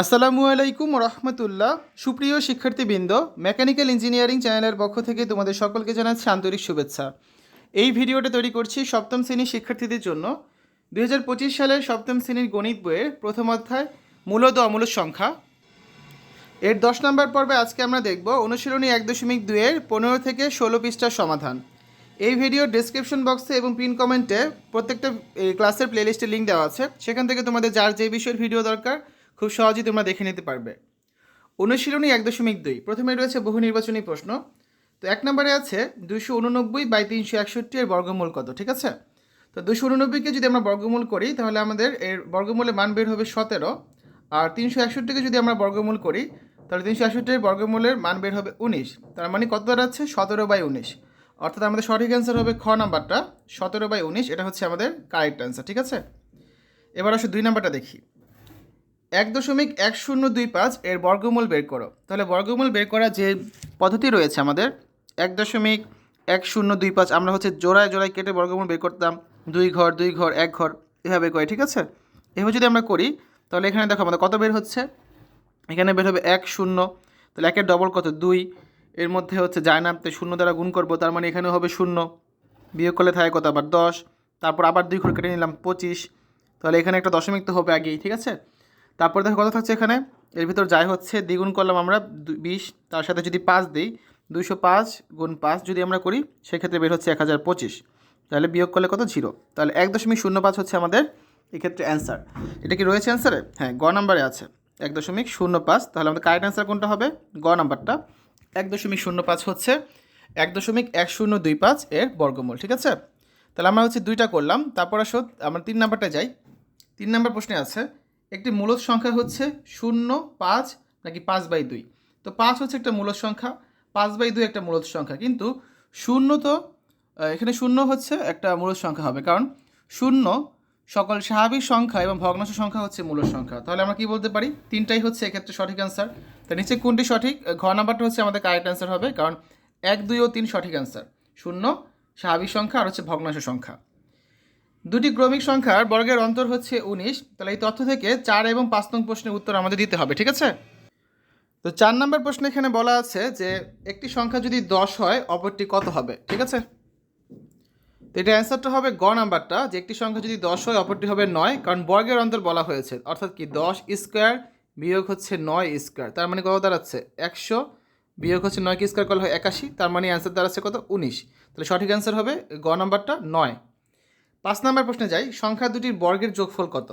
আসসালামু আলাইকুম রহমতুল্লাহ। সুপ্রিয় শিক্ষার্থীবৃন্দ, মেকানিক্যাল ইঞ্জিনিয়ারিং চ্যানেলের পক্ষ থেকে তোমাদের সকলকে জানাচ্ছি আন্তরিক শুভেচ্ছা। এই ভিডিওটা তৈরি করছি সপ্তম শ্রেণির শিক্ষার্থীদের জন্য। দু হাজার পঁচিশ সালের সপ্তম শ্রেণির গণিত বইয়ের প্রথম অধ্যায় মূলত অমূলক সংখ্যা। এর দশ নম্বর পর্বে আজকে আমরা দেখব অনুশীলনী এক দশমিক দুইয়ের পনেরো থেকে ষোলো পৃষ্ঠার সমাধান। এই ভিডিওর ডেসক্রিপশন বক্সে এবং পিন কমেন্টে প্রত্যেকটা ক্লাসের প্লেলিস্টের লিঙ্ক দেওয়া আছে। সেখান থেকে তোমাদের যার যে বিষয়ের ভিডিও দরকার খুব সহজেই তোমরা দেখে নিতে পারবে। অনুশীলনী এক দশমিক দুই। প্রথমে রয়েছে বহু নির্বাচনী প্রশ্ন। তো এক নম্বরে আছে দুশো উননব্বই বাই তিনশো একষট্টি এর বর্গমূল কত, ঠিক আছে? তো দুশো উননব্বইকে যদি আমরা বর্গমূল করি, তাহলে আমাদের এর বর্গমূলের মান বের হবে সতেরো। আর তিনশো একষট্টিকে যদি আমরা বর্গমূল করি, তাহলে তিনশো একষট্টির বর্গমূলের মান বের হবে উনিশ। তার মানে কত দাঁড়াচ্ছে? সতেরো বাই উনিশ। অর্থাৎ আমাদের সঠিক অ্যান্সার হবে খ নাম্বারটা। সতেরো বাই উনিশ, এটা হচ্ছে আমাদের কারেক্ট অ্যান্সার ঠিক আছে? এবার আসলে দুই নাম্বারটা দেখি। এক দশমিক এক শূন্য দুই পাঁচ এর বর্গমূল বের করো। তাহলে বর্গমূল বের করার যে পদ্ধতি রয়েছে আমাদের, এক দশমিক এক শূন্য দুই পাঁচ আমরা হচ্ছে জোড়ায় জোড়ায় কেটে বর্গমূল বের করতাম, দুই ঘর দুই ঘর, এক ঘর, এভাবে করে, ঠিক আছে? এভাবে যদি আমরা করি, তাহলে এখানে দেখো আমাদের কত বের হচ্ছে? এখানে বের হবে এক শূন্য, তাহলে একের ডবল কত? দুই। এর মধ্যে হচ্ছে যায় না তো শূন্য দ্বারা গুণ করব, তার মানে এখানে হবে শূন্য। বিয়োগ করলে থাকে কত? আবার দশ। তারপর আবার দুই ঘর কেটে নিলাম পঁচিশ। তাহলে এখানে একটা দশমিক তো হবে আগেই, ঠিক আছে? তারপর দেখো কত থাকছে এখানে? এর ভিতর যাই হচ্ছে, দ্বিগুণ করলাম আমরা বিশ, তার সাথে যদি পাঁচ দিই, দুইশো পাঁচ গুণ পাঁচ যদি আমরা করি, সেক্ষেত্রে বের হচ্ছে এক হাজার পঁচিশ। তাহলে বিয়োগ করলে কত? জিরো। তাহলে এক দশমিক শূন্য পাঁচ হচ্ছে আমাদের এক্ষেত্রে অ্যান্সার এটা কি রয়েছে অ্যান্সারে হ্যাঁ গ নাম্বারে আছে। এক দশমিক শূন্য পাঁচ, তাহলে আমাদের কারেক্ট অ্যান্সার কোনটা হবে? গ নাম্বারটা এক দশমিক শূন্য পাঁচ হচ্ছে এক দশমিক এক শূন্য দুই পাঁচ এর বর্গমূল, ঠিক আছে? তাহলে আমরা হচ্ছে দুইটা করলাম, তারপর আসো, আমরা তিন নাম্বারটা যাই। তিন নাম্বার প্রশ্নে আছে একটি মূলদ সংখ্যা হচ্ছে শূন্য, পাঁচ নাকি পাঁচ বাই দুই। তো পাঁচ হচ্ছে একটা মূলদ সংখ্যা, পাঁচ বাই দুই একটা মূলদ সংখ্যা। কিন্তু শূন্য তো এখানে শূন্য হচ্ছে একটা মূলদ সংখ্যা হবে। কারণ শূন্য সকল স্বাভাবিক সংখ্যা এবং ভগ্নাংশ সংখ্যা হচ্ছে মূলদ সংখ্যা। তাহলে আমরা কি বলতে পারি? তিনটাই হচ্ছে এক্ষেত্রে সঠিক অ্যান্সার তো নিচে কোনটি সঠিক? ঘ নাম্বারটা হচ্ছে আমাদের কারেক্ট অ্যান্সার হবে। কারণ এক, দুই ও তিন সঠিক অ্যান্সার শূন্য, স্বাভাবিক সংখ্যা আর হচ্ছে ভগ্নাংশ সংখ্যা। দুটি ক্রমিক সংখ্যার বর্গের অন্তর হচ্ছে উনিশ। তাহলে এই তথ্য থেকে চার এবং পাঁচ নং প্রশ্নের উত্তর আমাদের দিতে হবে, ঠিক আছে? তো চার নম্বর প্রশ্ন এখানে বলা আছে যে, একটি সংখ্যা যদি দশ হয়, অপরটি কত হবে, ঠিক আছে? তো এটা অ্যান্সারটা হবে গ নাম্বারটা, যে একটি সংখ্যা যদি দশ হয়, অপরটি হবে নয়, কারণ বর্গের অন্তর বলা হয়েছে। অর্থাৎ কি দশ স্কোয়ার বিয়োগ হচ্ছে নয় স্কোয়ার, তার মানে কত দাঁড়াচ্ছে? একশো বিয়োগ হচ্ছে নয় স্কোয়ার করলে হয় একাশি, তার মানে অ্যান্সার দাঁড়াচ্ছে কত? উনিশ। তাহলে সঠিক অ্যান্সার হবে গ নাম্বারটা নয়। পাঁচ নাম্বার প্রশ্নে যাই, সংখ্যা দুটির বর্গের যোগফল কত?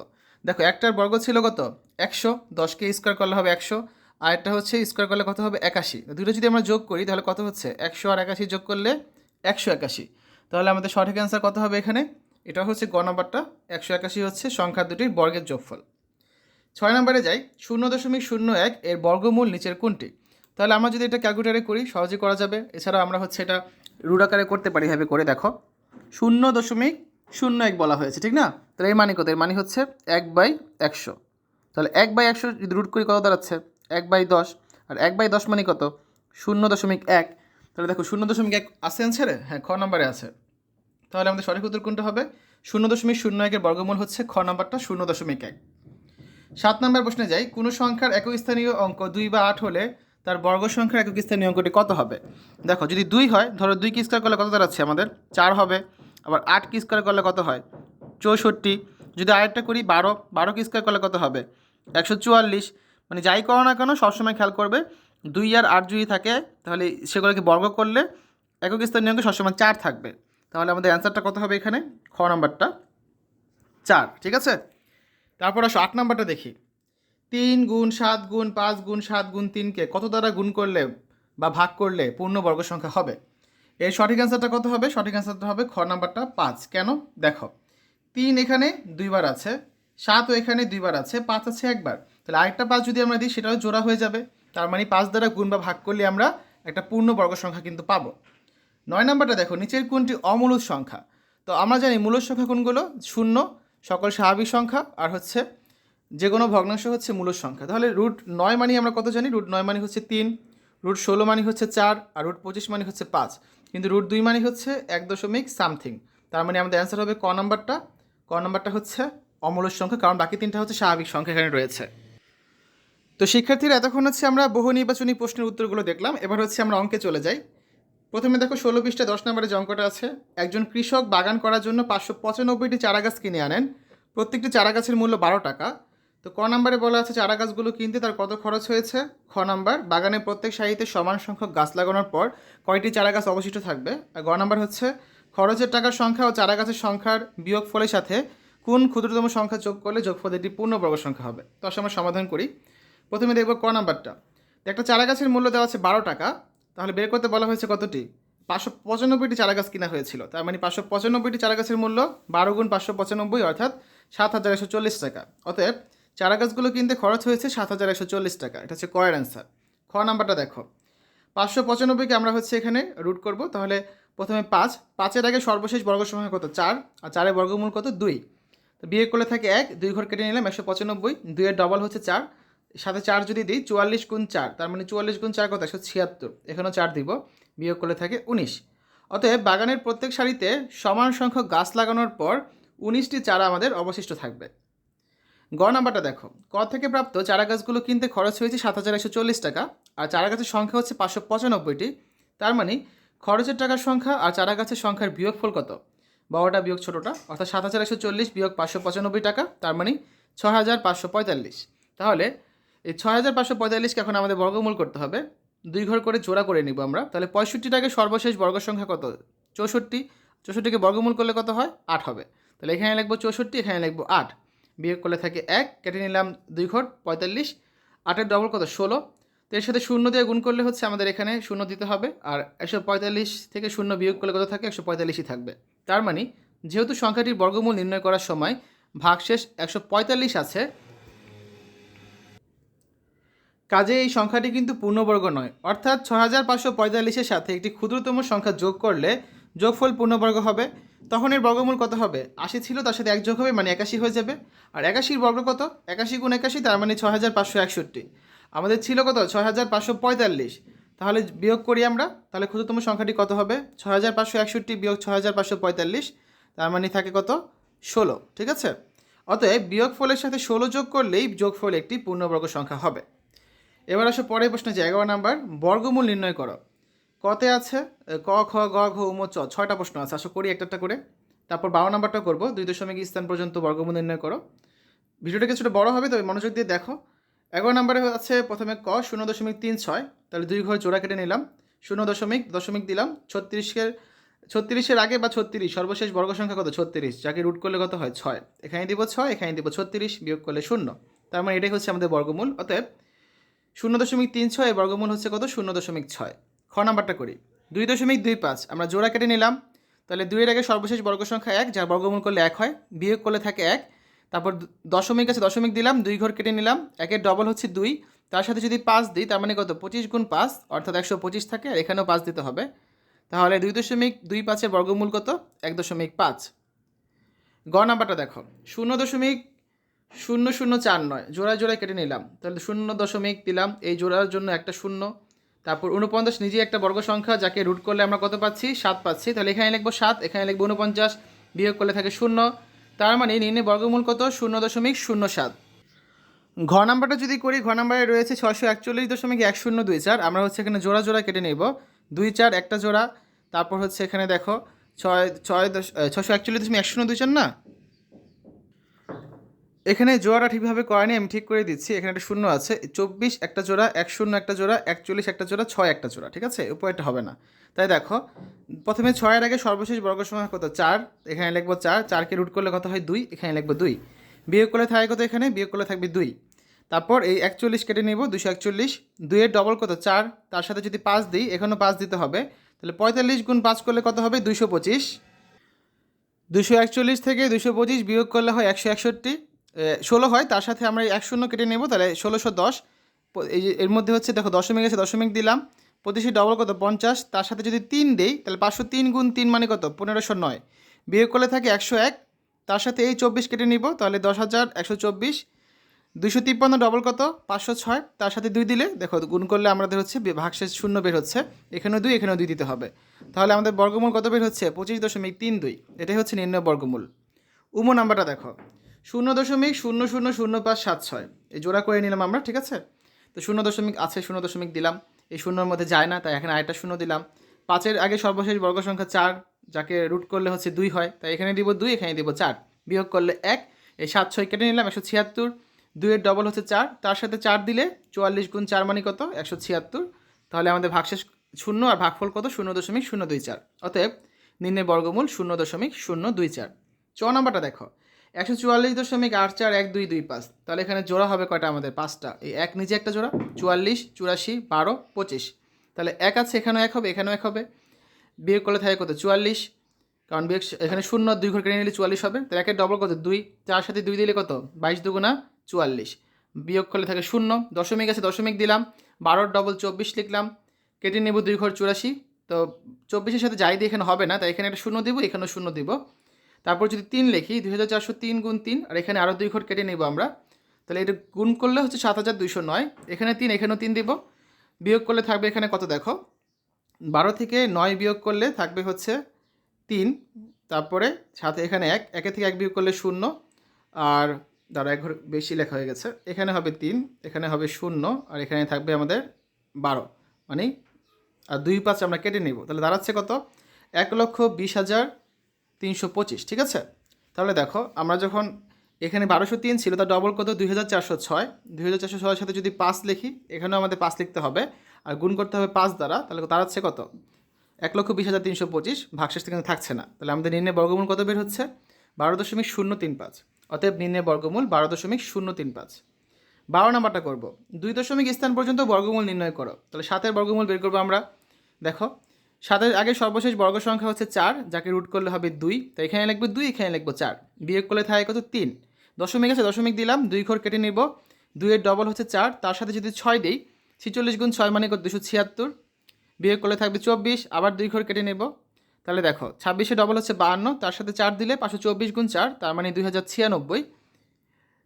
দেখো, একটার বর্গ ছিল কত? একশো, দশকে স্কোয়ার করলে হবে একশো আর একটা হচ্ছে স্কোয়ার করলে কত হবে একাশি। দুটো যদি আমরা যোগ করি, তাহলে কত হচ্ছে? একশো আর একাশি যোগ করলে একশো একাশি। তাহলে আমাদের সঠিক অ্যান্সার কত হবে এখানে? এটা হচ্ছে গ নাম্বারটা, একশো একাশি হচ্ছে সংখ্যা দুটির বর্গের যোগফল। ছয় নম্বরে যাই, শূন্য দশমিক শূন্য এক এর বর্গমূল নিচের কোনটি? তাহলে আমরা যদি এটা ক্যালকুলেটারে করি, সহজে করা যাবে। এছাড়া আমরা হচ্ছে এটা রুট আকারে করতে পারি, এভাবে করে দেখো। শূন্য দশমিক শূন্য এক বলা হয়েছে, ঠিক না? তাহলে এই মানে কত? এর মানে হচ্ছে এক বাই একশো। তাহলে এক বাই একশো যদি রুট করি কত দাঁড়াচ্ছে? এক বাই দশ। আর এক বাই দশ মানে কত? শূন্য দশমিক এক। তাহলে দেখো, শূন্য দশমিক এক আছে অ্যান্সারে হ্যাঁ খ নম্বরে আছে। তাহলে আমাদের সঠিক উত্তর কোনটা হবে? শূন্য দশমিক শূন্য একের বর্গমূল হচ্ছে খ নাম্বারটা শূন্য দশমিক এক। সাত নম্বর প্রশ্নে যাই। কোনো সংখ্যার একক স্থানীয় অঙ্ক দুই বা আট হলে তার বর্গ সংখ্যার একক স্থানীয় অঙ্কটি কত হবে? দেখো, যদি দুই হয়, ধরো দুই কি স্কোয়ার করলে কত দাঁড়াচ্ছে আমাদের? চার হবে। আবার আট কি স্কোয়ার করলে কত হয়? চৌষট্টি। যদি আরেকটা করি, বারো। বারো কি স্কোয়ার করলে কত হবে? একশো চুয়াল্লিশ। মানে যাই করো না কেন, সবসময় খেয়াল করবে, দুই আর আট যদি থাকে, তাহলে সেগুলোকে বর্গ করলে একক স্থানীয় অঙ্ক সবসময় চার থাকবে। তাহলে আমাদের অ্যান্সারটা কত হবে এখানে? খ নাম্বারটা। চার, ঠিক আছে? তারপর আসো আট নাম্বারটা দেখি। তিন গুণ সাত গুণ পাঁচ গুণ সাত গুণ তিনকে কত দ্বারা গুণ করলে বা ভাগ করলে পূর্ণ বর্গ সংখ্যা হবে? এর সঠিক অ্যান্সারটা কত হবে? সঠিক অ্যান্সারটা হবে খ নাম্বারটা পাঁচ। কেন? দেখো, তিন এখানে দুইবার আছে, সাতও এখানে দুইবার আছে, পাঁচ আছে একবার। তাহলে আরেকটা পাঁচ যদি আমরা দিই, সেটাও জোড়া হয়ে যাবে। তার মানে পাঁচ দ্বারা গুণ বা ভাগ করলে আমরা একটা পূর্ণ বর্গ সংখ্যা কিন্তু পাবো। নয় নাম্বারটা দেখো, নিচের কোনটি অমূলদ সংখ্যা? তো আমরা জানি মূলদ সংখ্যা কোনগুলো? শূন্য, সকল স্বাভাবিক সংখ্যা, আর হচ্ছে যে কোনো ভগ্নাংশ হচ্ছে মূলদ সংখ্যা। তাহলে রুট নয় মানে আমরা কত জানি? রুট নয় মানে হচ্ছে তিন রুট ষোলো মানে হচ্ছে চার, আর রুট পঁচিশ মানে হচ্ছে পাঁচ। কিন্তু রুট দুই মানে হচ্ছে এক দশমিক সামথিং তার মানে আমাদের অ্যান্সার হবে ক নাম্বারটা। ক নাম্বারটা হচ্ছে অমূলদ সংখ্যা, কারণ বাকি তিনটা হচ্ছে স্বাভাবিক সংখ্যা এখানে রয়েছে। তো শিক্ষার্থীরা, এতক্ষণ হচ্ছে আমরা বহু নির্বাচনী প্রশ্নের উত্তরগুলো দেখলাম। এবার হচ্ছে আমরা অঙ্কে চলে যাই। প্রথমে দেখো ষোলো পৃষ্ঠা দশ নম্বরে যে অঙ্কটা আছে, একজন কৃষক বাগান করার জন্য পাঁচশো পঁচানব্বইটি চারা গাছ কিনে আনেন। প্রত্যেকটি চারা গাছের মূল্য বারো টাকা। তো ক নম্বরে বলা আছে চারা গাছগুলো কিনতে তার কত খরচ হয়েছে? খ নাম্বার বাগানের প্রত্যেক সারিতে সমান সংখ্যক গাছ লাগানোর পর কয়টি চারা গাছ অবশিষ্ট থাকবে? আর গ নাম্বার হচ্ছে, খরচের টাকার সংখ্যা ও চারা গাছের সংখ্যার বিয়োগ ফলের সাথে কোন ক্ষুদ্রতম সংখ্যা যোগ করলে যোগফল একটি পূর্ণবর্গ সংখ্যা হবে? তো আমরা সমাধান করি। প্রথমে দেখব ক নাম্বারটা। একটা চারা গাছের মূল্য দেওয়া আছে বারো টাকা। তাহলে বের করতে বলা হয়েছে কতটি? পাঁচশো পঁচানব্বইটি চারা গাছ কিনা হয়েছিল। তার মানে পাঁচশো পঁচানব্বইটি চারা গাছের মূল্য বারো গুণ পাঁচশো পঁচানব্বই, অর্থাৎ সাত হাজার একশো চল্লিশ টাকা। অতএব চারা গাছগুলো কিনতে খরচ হয়েছে সাত হাজার একশো চল্লিশ টাকা। এটা হচ্ছে কয়ের অ্যান্সার খ নাম্বারটা দেখো। পাঁচশো পঁচানব্বইকে আমরা হচ্ছে এখানে রুট করব। তাহলে প্রথমে পাঁচ। পাঁচের আগে সর্বশেষ বর্গ সংখ্যা কত? চার। আর চারের বর্গমূল কত? দুই। তো বিয়ে করলে থাকে এক। দুই ঘর কেটে নিলাম একশো পঁচানব্বই। দুইয়ের ডবল হচ্ছে চার। সাথে চার যদি দিই, চুয়াল্লিশ গুণ চার। তার মানে চুয়াল্লিশ গুণ চার কত? একশো ছিয়াত্তর। এখানেও চার দিব। বিয়োগ করলে থাকে উনিশ। অতএব বাগানের প্রত্যেক সারিতে সমান সংখ্যক গাছ লাগানোর পর উনিশটি চারা আমাদের অবশিষ্ট থাকবে। গ নাম্বারটা দেখো। ক থেকে প্রাপ্ত চারা গাছগুলো কিনতে খরচ হয়েছে সাত হাজার একশো চল্লিশ টাকা, আর চারা গাছের সংখ্যা হচ্ছে পাঁচশো পঁচানব্বইটি। তার মানে খরচের টাকার সংখ্যা আর চারা গাছের সংখ্যার বিয়োগফল কত? বড়টা বিয়োগ ছোটোটা, অর্থাৎ সাত হাজার একশো চল্লিশ বিয়োগ পাঁচশো পঁচানব্বই টাকা, তার মানে ছ হাজার পাঁচশো পঁয়তাল্লিশ। তাহলে এই ছয় হাজার পাঁচশো পঁয়তাল্লিশকে এখন আমাদের বর্গমূল করতে হবে। দুই ঘর করে জোড়া করে নিব আমরা। তাহলে পঁয়ষট্টিটাকে সর্বশেষ বর্গ সংখ্যা কত? চৌষট্টি। চৌষট্টিকে বর্গমূল করলে কত হয়? আট হবে। তাহলে এখানে লিখব চৌষট্টি, এখানে লিখব আট। বিয়োগ করলে থাকে এক, কেটে নিলাম দুই ঘর পঁয়তাল্লিশ। আটের ডবল কত? ষোলো। তো এর সাথে শূন্য দিয়ে গুণ করলে হচ্ছে আমাদের এখানে শূন্য দিতে হবে। আর একশো পঁয়তাল্লিশ থেকে শূন্য বিয়োগ করলে কত থাকে? একশো পঁয়তাল্লিশই থাকবে। তার মানে যেহেতু সংখ্যাটির বর্গমূল নির্ণয় করার সময় ভাগশেষ একশো পঁয়তাল্লিশ আছে কাজে এই সংখ্যাটি কিন্তু পূর্ণবর্গ নয়। অর্থাৎ ছ হাজার পাঁচশো পঁয়তাল্লিশের সাথে একটি ক্ষুদ্রতম সংখ্যা যোগ করলে যোগফল পূর্ণবর্গ হবে। তখন এর বর্গমূল কত হবে? আশি ছিল, তার সাথে এক যোগ হবে মানে একাশি হয়ে যাবে। আর একাশির বর্গ কত? একাশি গুণ একাশি, তার মানে ছ হাজার পাঁচশো একষট্টি। আমাদের ছিল কত? ছ হাজার পাঁচশো পঁয়তাল্লিশ। তাহলে বিয়োগ করি আমরা, তাহলে ক্ষুদ্রতম সংখ্যাটি কত হবে? ছ হাজার পাঁচশো একষট্টি বিয়োগ ছ হাজার পাঁচশো পঁয়তাল্লিশ, তার মানে থাকে কত? ষোলো, ঠিক আছে? অতএব বিয়োগ ফলের সাথে ষোলো যোগ করলেই যোগফল একটি পূর্ণবর্গ সংখ্যা হবে। এবার আসো পরের প্রশ্ন যে এগারো নাম্বার, বর্গমূল নির্ণয় করো। কতে আছে? ক, খ, গ, ঘ উম চ, ছয়টা প্রশ্ন আছে। আশা করি একটা করে। তারপর বারো নাম্বারটা করব। দুই দশমিক স্থান পর্যন্ত বর্গমূল নির্ণয় করো। ভিডিওটা কিছুটা বড় হবে, তবে মনোযোগ দিয়ে দেখো। এগারো নাম্বারে আছে প্রথমে ক, শূন্য দশমিক তিন, ছয়। তাহলে দুই ঘর জোড়া কেটে নিলাম। শূন্য দশমিক দশমিক দিলাম। ছত্রিশের ছত্রিশের আগে বা ছত্রিশ? সর্বশেষ বর্গ সংখ্যা কত? ছত্রিশ। যাকে রুট করলে কত হয়? ছয়। এখানে দিব ছয়, এখানে দিব ছত্রিশ, বিয়োগ করলে শূন্য। তার মানে এটাই হচ্ছে আমাদের বর্গমূল। অতএব শূন্য দশমিক তিন, ছয় বর্গমূল হচ্ছে কত? শূন্য দশমিক ছয়। খ নাম্বারটা করি। দুই দশমিক দুই পাঁচ। আমরা জোড়া কেটে নিলাম। তাহলে দুইয়ের আগে সর্বশেষ বর্গ সংখ্যা এক, যার বর্গমূল করলে এক হয়, বিয়োগ করলে থাকে এক। তারপর দশমিক আছে, দশমিক দিলাম, দুই ঘর কেটে নিলাম, একের ডবল হচ্ছে দুই। তার সাথে যদি পাঁচ দিই, তার মানে কত? পঁচিশ গুণ পাঁচ, অর্থাৎ একশো পঁচিশ থাকে, আর এখানেও পাঁচ দিতে হবে। তাহলে দুই দশমিক দুই পাঁচের বর্গমূল কত? এক দশমিক পাঁচ। গ নাম্বারটা দেখো। শূন্য দশমিক শূন্য শূন্য চার নয়। জোড়ায় জোড়ায় কেটে নিলাম। তাহলে শূন্য দশমিক দিলাম। এই জোড়ার জন্য একটা শূন্য। তারপর উনপঞ্চাশ নিজে একটা বর্গ সংখ্যা যাকে রুট করলে আমরা কত পাচ্ছি? সাত পাচ্ছি। তাহলে এখানে লিখব সাত, এখানে লিখব উনপঞ্চাশ বিয়োগ করলে থাকে শূন্য। তার মানে নিম্নে বর্গমূল কত? শূন্য দশমিক শূন্য সাত। ঘ নাম্বারটা যদি করি, ঘ নাম্বারে রয়েছে ছশো একচল্লিশ দশমিক এক শূন্য দুই চার। আমরা হচ্ছে এখানে জোড়া জোড়া কেটে নেব। দুই চার, একটা জোড়া। তারপর হচ্ছে এখানে দেখো, ছয় ছয় দশ ছশো একচল্লিশ দশমিক এক শূন্য দুই চার না? এখানে জোড়াটা ঠিকভাবে করেনি, আমি ঠিক করে দিচ্ছি। এখানে একটা শূন্য আছে। চব্বিশ একটা জোড়া, এক শূন্য একটা জোড়া, একচল্লিশ একটা জোড়া, ছয় একটা জোড়া, ঠিক আছে? উপরেরটা হবে না। তাই দেখো, প্রথমে ছয়ের আগে সর্বশেষ বর্গ সংখ্যা কত? চার। এখানে লিখব চার। চারকে রুট করলে কত হয়? দুই। এখানে লিখব দুই। বিয়োগ করলে থাকে কত এখানে? বিয়োগ করলে থাকবে দুই। তারপর এই একচল্লিশ কেটে নিব দুশো একচল্লিশ। দুইয়ের ডবল কত? চার। তার সাথে যদি পাঁচ দিই, এখানেও পাঁচ দিতে হবে। তাহলে পঁয়তাল্লিশ গুণ পাঁচ করলে কত হবে? দুইশো পঁচিশ। দুশো একচল্লিশ থেকে দুশো পঁচিশ বিয়োগ করলে হয় একশো একষট্টি। ষোলো হয়, তার সাথে আমরা এক শূন্য কেটে নেব, তাহলে ষোলোশো দশ। এই এর মধ্যে হচ্ছে, দেখো দশমিক আছে, দশমিক দিলাম, পঁচিশে ডবল কত? পঞ্চাশ। তার সাথে যদি তিন দেই, তাহলে পাঁচশো তিন গুণ তিন মানে কত? পনেরোশো নয়। বিয়োগ করলে থাকে একশো এক। তার সাথে এই চব্বিশ কেটে নিব, তাহলে দশ হাজার একশো চব্বিশ। দুশো তিপ্পান্ন ডবল কত? পাঁচশো ছয়। তার সাথে দুই দিলে, দেখো গুণ করলে আমাদের হচ্ছে ভাগশেষ শূন্য বের হচ্ছে। এখানেও দুই এখানেও দুই দিতে হবে। তাহলে আমাদের বর্গমূল কত বের হচ্ছে? পঁচিশ দশমিক তিন দুই। এটাই হচ্ছে নির্ণয় বর্গমূল। উমো নাম্বারটা দেখো। শূন্য দশমিক শূন্য শূন্য শূন্য পাঁচ সাত ছয়। এই জোড়া করে নিলাম আমরা, ঠিক আছে? তো শূন্য দশমিক আছে, শূন্য দশমিক দিলাম। এই শূন্যর মধ্যে যায় না, তাই এখানে আরেকটা শূন্য দিলাম। পাঁচের আগে সর্বশেষ বর্গ সংখ্যা চার, যাকে রুট করলে হচ্ছে দুই হয়, তাই এখানে দিব দুই, এখানে দিব চার। বিয়োগ করলে এক, এই সাত ছয় কেটে নিলাম, একশো ছিয়াত্তর। দুইয়ের ডবল হচ্ছে চার, তার সাথে চার দিলে চুয়াল্লিশ গুণ চার মানে কত? একশো ছিয়াত্তর। তাহলে আমাদের ভাগশেষ শূন্য আর ভাগফল কত? শূন্য দশমিক শূন্য দুই চার। অতএব নিম্নের বর্গমূল শূন্য দশমিক শূন্য দুই চার। চ নাম্বারটা দেখো। একশো চুয়াল্লিশ দশমিক আট চার এক দুই দুই পাঁচ। তাহলে এখানে জোড়া হবে কয়টা আমাদের? পাঁচটা। এই এক নিচে একটা জোড়া, চুয়াল্লিশ, চুরাশি, বারো, পঁচিশ। তাহলে এক আছে, এখানেও এক হবে, এখানেও এক হবে। বিয়োগ করলে থাকে কত? চুয়াল্লিশ। কারণ বিয়োগ এখানে শূন্য, দুই ঘর কেটে নিলে চুয়াল্লিশ হবে। তাহলে একের ডবল কত? দুই। চার সাথে দুই দিলে কত? বাইশ দুগুণা চুয়াল্লিশ। বিয়োগ করলে থাকে শূন্য, দশমিক আছে, দশমিক দিলাম। বারোর ডবল চব্বিশ লিখলাম। কেটে নেব দুই ঘর চুরাশি। তো চব্বিশের সাথে যাই দিয়ে এখানে হবে না, তাই এখানে একটা শূন্য দিব, এখানেও শূন্য দিব। তারপর যদি তিন লিখি, দুই হাজার চারশো তিন গুণ তিন, আর এখানে আরও দুই ঘর কেটে নেব আমরা, তাহলে এটা গুণ করলে হচ্ছে সাত হাজার দুইশো নয়। এখানে তিন, এখানেও তিন দিব। বিয়োগ করলে থাকবে এখানে কত দেখো? বারো থেকে নয় বিয়োগ করলে থাকবে হচ্ছে তিন, তারপরে সাথে এখানে এক, একে থেকে এক বিয়োগ করলে শূন্য, আর দাঁড়া এক ঘর বেশি লেখা হয়ে গেছে। এখানে হবে তিন, এখানে হবে শূন্য, আর এখানে থাকবে আমাদের বারো। মানে আর দুই পাঁচ আমরা কেটে নেব। তাহলে দাঁড়াচ্ছে কত? এক লক্ষ বিশ হাজার তিনশো পঁচিশ, ঠিক আছে? তাহলে দেখো, আমরা যখন এখানে বারোশো তিন ছিল, তার ডবল কত? দুই হাজার চারশো ছয়। দুই হাজার চারশো ছয়ের সাথে যদি পাঁচ লিখি, এখানেও আমাদের পাঁচ লিখতে হবে। আর গুণ করতে হবে পাঁচ দ্বারা, তাহলে দাঁড়াচ্ছে কত? এক লক্ষ বিশ হাজার তিনশো পঁচিশ, ভাগশেষ কিন্তু থাকছে না। তাহলে আমাদের নির্ণয় বর্গমূল কত বের হচ্ছে? বারো দশমিক শূন্য তিন পাঁচ। অতএব নির্ণয় বর্গমূল বারো দশমিক শূন্য তিন পাঁচ। বারো নাম্বারটা করব। দুই দশমিক স্থান পর্যন্ত বর্গমূল নির্ণয় করো। তাহলে সাতের বর্গমূল বের করব আমরা। দেখো সাতের আগে সর্বশেষ বর্গ সংখ্যা হচ্ছে চার, যাকে রুট করলে হবে দুই। তো এখানে লিখব দুই, এখানে লিখব চার। বিয়োগ করলে থাকে কত তিন। দশমিক আছে, দশমিক দিলাম, দুই ঘর কেটে নিব। দুইয়ের ডবল হচ্ছে চার, তার সাথে যদি ছয় দিই, ছিচল্লিশ গুণ ছয় মানে দুশো ছিয়াত্তর। বিয়োগ করলে থাকবে চব্বিশ, আবার দুই ঘর কেটে নেব। তাহলে দেখো, ছাব্বিশে ডবল হচ্ছে বাহান্ন, তার সাথে চার দিলে পাঁচশো চব্বিশ গুণ চার, তার মানে দুই হাজার ছিয়ানব্বই।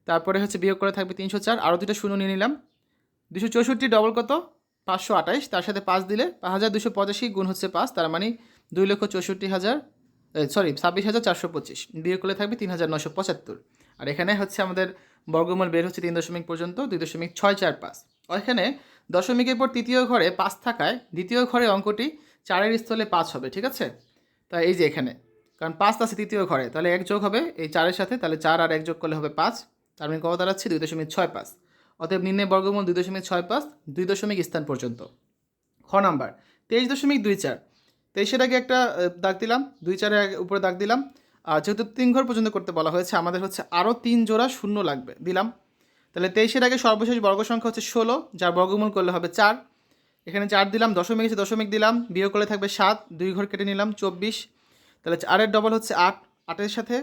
তারপরে হচ্ছে বিয়োগ করে থাকবে তিনশো চার আরও দুটো শূন্য নিয়ে নিলাম। দুশো চৌষট্টি ডবল কত? পাঁচশো আঠাইশ তার সাথে পাঁচ দিলে হাজার দুশো পঁচাশি গুণ হচ্ছে পাঁচ, তার মানে দুই লক্ষ চৌষট্টি হাজার সরি ছাব্বিশ হাজার চারশো পঁচিশ। বিয়োগ করলে থাকবে তিন হাজার নশো পঁচাত্তর। আর এখানে হচ্ছে আমাদের বর্গমূল বের হচ্ছে তিন দশমিক পর্যন্ত, দুই দশমিক ছয় চার পাঁচ। এখানে দশমিকের পর তৃতীয় ঘরে পাঁচ থাকায় দ্বিতীয় ঘরে অঙ্কটি চারের স্থলে পাঁচ হবে, ঠিক আছে? তাই এই যে এখানে, কারণ পাঁচ আছে তৃতীয় ঘরে, তাহলে এক যোগ হবে এই চারের সাথে, তাহলে চার আর এক যোগ করলে হবে পাঁচ, তার মানে কত দাঁড়াচ্ছে? দুই দশমিক ছয় পাঁচ। অতএব নিম্নের বর্গমূল দুই দশমিক ছয় পাঁচ, দুই দশমিক স্থান পর্যন্ত। খ নাম্বার, তেইশ দশমিক দুই চার। তেইশের আগে একটা দাগ দিলাম, দুই চারের উপরে দাগ দিলাম। আর যেহেতু তিন ঘর পর্যন্ত করতে বলা হয়েছে, আমাদের হচ্ছে আরও তিন জোড়া শূন্য লাগবে, দিলাম। তাহলে তেইশের আগে সর্বশেষ বর্গ সংখ্যা হচ্ছে ষোলো, যার বর্গমূল করলে হবে চার। এখানে চার দিলাম, দশমিক আছে দশমিক দিলাম, বিয়োগ করলে থাকবে সাত, দুই ঘর কেটে নিলাম, চব্বিশ। তাহলে চারের ডবল হচ্ছে আট, আটের সাথে।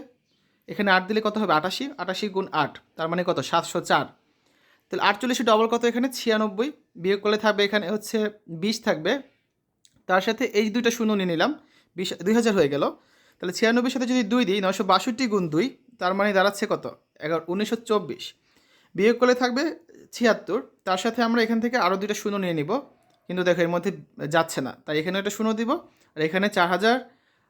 এখানে আট দিলে কত হবে? আটাশি আটাশি গুণ আট, তার মানে কত? সাতশো চার। তাহলে আটচল্লিশে ডবল কত এখানে? ছিয়ানব্বই। বিয়োগ করলে থাকবে এখানে হচ্ছে বিশ থাকবে। তার সাথে এই দুইটা শূন্য নিয়ে নিলাম। বিশ, দুই হাজার হয়ে গেল। তাহলে ছিয়ানব্বইয়ের সাথে যদি দুই দিই নশো বাষট্টি গুণ দুই, তার মানে দাঁড়াচ্ছে কত? এগারো, উনিশশো চব্বিশ। বিয়োগ করলে থাকবে ছিয়াত্তর। তার সাথে আমরা এখান থেকে আরও দুইটা শূন্য নিয়ে নিব। কিন্তু দেখো, এর মধ্যে যাচ্ছে না। তাই এখানে একটা শূন্য দিব। আর এখানে চার হাজার,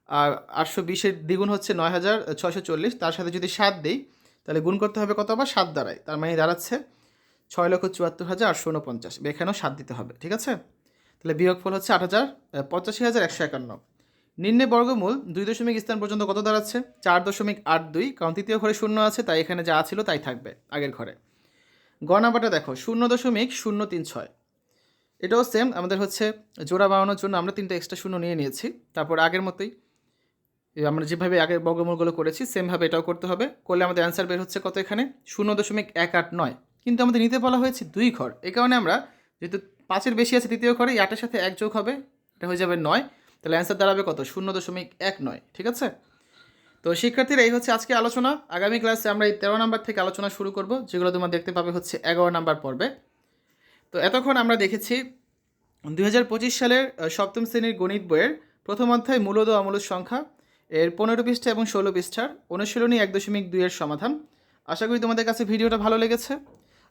আর আটশো বিশের দ্বিগুণ হচ্ছে নয় হাজার ছশো চল্লিশ। তার সাথে যদি সাত দিই, তাহলে গুণ করতে হবে কত আবার? সাত দ্বারাই তার মানে দাঁড়াচ্ছে ছয় লক্ষ চুয়াত্তর হাজার আটশো উনপঞ্চাশ। এখানেও সাত দিতে হবে, ঠিক আছে? তাহলে বিয়োগফল হচ্ছে আট হাজার পঁচাশি হাজার একশো একান্ন। নিম্নে বর্গমূল দুই দশমিক স্থান পর্যন্ত কত দাঁড়াচ্ছে? চার দশমিক আট দুই, কারণ তৃতীয় ঘরে শূন্য আছে, তাই এখানে যা ছিল তাই থাকবে আগের ঘরে। গ নাম্বারটা দেখো, শূন্য দশমিক শূন্য তিন ছয়। এটাও সেম আমাদের হচ্ছে জোড়া বানানোর জন্য আমরা তিনটা এক্সট্রা শূন্য নিয়ে নিয়েছি। তারপর আগের মতোই আমরা যেভাবে আগের বর্গমূলগুলো করেছি সেমভাবে এটাও করতে হবে। করলে আমাদের অ্যান্সার বের হচ্ছে কত এখানে? শূন্য দশমিক এক আট নয়। কিন্তু আমাদের নিতে বলা হয়েছে দুই ঘর। এই কারণে আমরা যেহেতু পাঁচের বেশি আছে তৃতীয় ঘরে আটের সাথে এক যোগ হবে, এটা হয়ে যাবে নয়। তাহলে অ্যান্সার দাঁড়াবে কত? শূন্য দশমিক এক নয়, ঠিক আছে? তো শিক্ষার্থীরা, এই হচ্ছে আজকে আলোচনা। আগামী ক্লাসে আমরা এই তেরো নাম্বার থেকে আলোচনা শুরু করব, যেগুলো তোমরা দেখতে পাবে হচ্ছে এগারো নাম্বার পর্বে। তো এতক্ষণ আমরা দেখেছি দু হাজার পঁচিশ সালের সপ্তম শ্রেণির গণিত বইয়ের প্রথম অধ্যায় মূলদ অমূলদ সংখ্যা। এর পনেরো পৃষ্ঠা এবং ষোলো পৃষ্ঠার অনুশীলনী এক দশমিক দুইয়ের সমাধান। আশা করি তোমাদের কাছে ভিডিওটা ভালো লেগেছে।